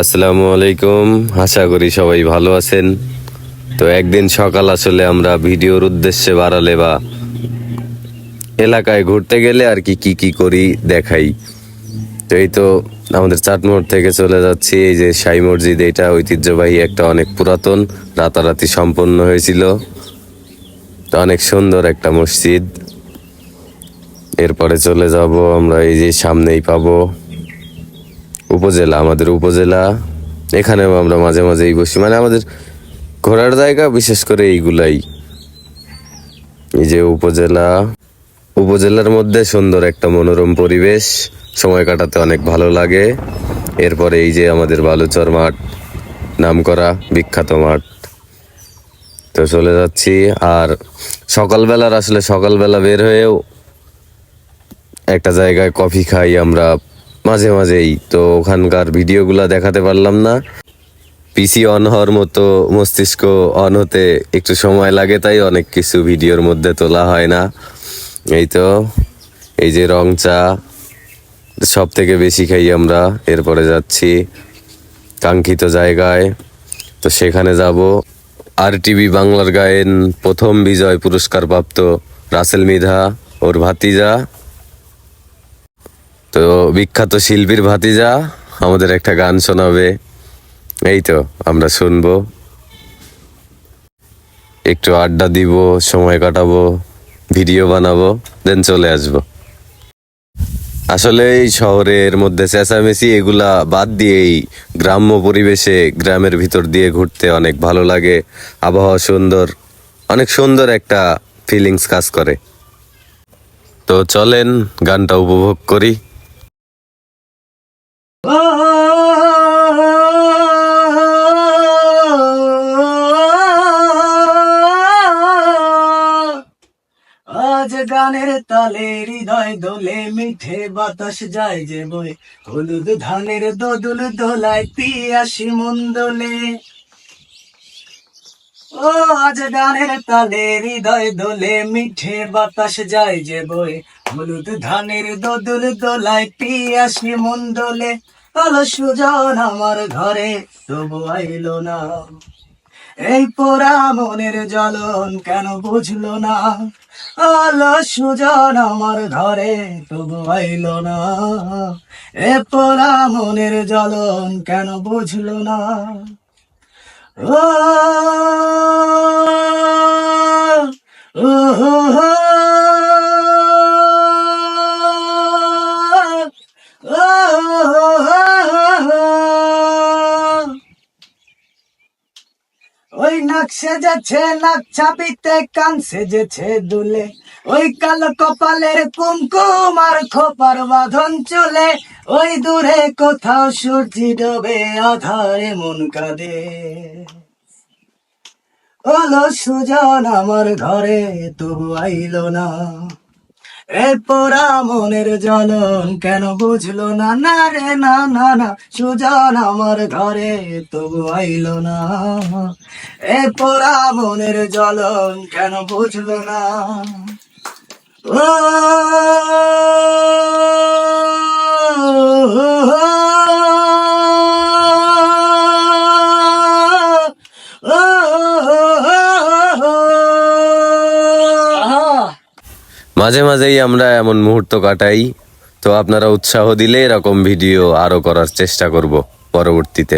আসসালামু আলাইকুম। আশা করি সবাই ভালো আছেন। তো একদিন সকাল আসলে আমরা ভিডিওর উদ্দেশ্যে বাড়ালে বা এলাকায় ঘুরতে গেলে আর কি কি কি করি দেখাই। তো এই তো আমাদের চাটমোড় থেকে চলে যাচ্ছি। এই যে সাই মসজিদ, এটা ঐতিহ্যবাহী একটা অনেক পুরাতন, রাতারাতি সম্পন্ন হয়েছিল। তো অনেক সুন্দর একটা মসজিদ। এরপরে চলে যাব, আমরা এই যে সামনেই পাবো। উপজেলা, আমাদের উপজেলা। এখানেও আমরা মাঝে মাঝেই বসি। মানে আমাদের ঘোরার জায়গা বিশেষ করে এইগুলাই। এই যে উপজেলা। উপজেলার মধ্যে সুন্দর একটা মনোরম পরিবেশ। সময় কাটাতে অনেক ভালো লাগে। এরপরে এই যে আমাদের বালুচর মাঠ নামকরা বিখ্যাত মাঠ। তো চলে যাচ্ছি। আর সকালবেলার আসলে সকালবেলা বের হয়েও একটা জায়গায় কফি খাই আমরা। মাঝে মাঝেই, তো ওখানকার ভিডিওগুলো দেখাতে পারলাম না। পিসি অন হওয়ার মতো মস্তিষ্ক অন হতে একটু সময় লাগে, তাই অনেক কিছু ভিডিওর মধ্যে তোলা হয় না। এই তো, এই যে রং চা, সব থেকে বেশি খাই আমরা, এরপরে যাচ্ছি কাঙ্ক্ষিত জায়গায়। তো সেখানে যাব। আর টিভি বাংলার গায়েন প্রথম বিজয় পুরস্কার প্রাপ্ত রাসেল মিধা, ওর ভাতিজা। তো বিখ্যাত শিল্পীর ভাতিজা আমাদের একটা গান শোনাবে। এই তো, আমরা শুনব। একটু আড্ডা দিব, সময় কাটাবো, ভিডিও বানাবো দেন চলে আসব। আসলে এই শহরের মধ্যে চেঁচামেচি এগুলা বাদ দিয়েই গ্রাম্য পরিবেশে গ্রামের ভিতর দিয়ে ঘুরতে অনেক ভালো লাগে। আবহাওয়া সুন্দর, অনেক সুন্দর একটা ফিলিংস কাজ করে। তো চলেন গানটা উপভোগ করি। আজ গানের তালে হৃদয় দোলে, মিঠে বাতাস যায় যে বই হলুদ ধানের দোদুল দোলায়, পিয়াসি মন্দলে ও, আজ গানের তালে হৃদয় দোলে, মিঠে বাতাস যায় যে বই হলুদ ধানের দোদুল দোলায়, পিয়াসি মন্দলে আলো সুজন আমার ঘরে, তবু আইলো না। এই পোড়া মনের জ্বলন কেন বুঝলো না? আলো সুজন আমার ঘরে, তবু আইলো না। এ পোড়া মনের জ্বলন কেন বুঝলো না? ও ওই নাক সেজেছে, নাক চাপিতে কান সেজেছে দুলে। ওই কালো কপালের কুমকুম আর খোপার বাঁধন চলে। ওই দূরে কোথাও সূর্যি ডোবে, আধারে মন কাঁদে। ওলো সুজন আমার ঘরে, তবু আইলো না। এ পোড়া মনের জ্বলন কেন বুঝলো? না না রে, না না না, সুজন আমার ঘরে তবু আইলো না। এ পোড়া মনের জ্বলন কেন বুঝলো না? ও মাঝে মাঝেই আমরা এমন মুহূর্ত কাটাই, তো আপনারা উৎসাহ দিলে এরকম ভিডিও আরও করার চেষ্টা করব পরবর্তীতে।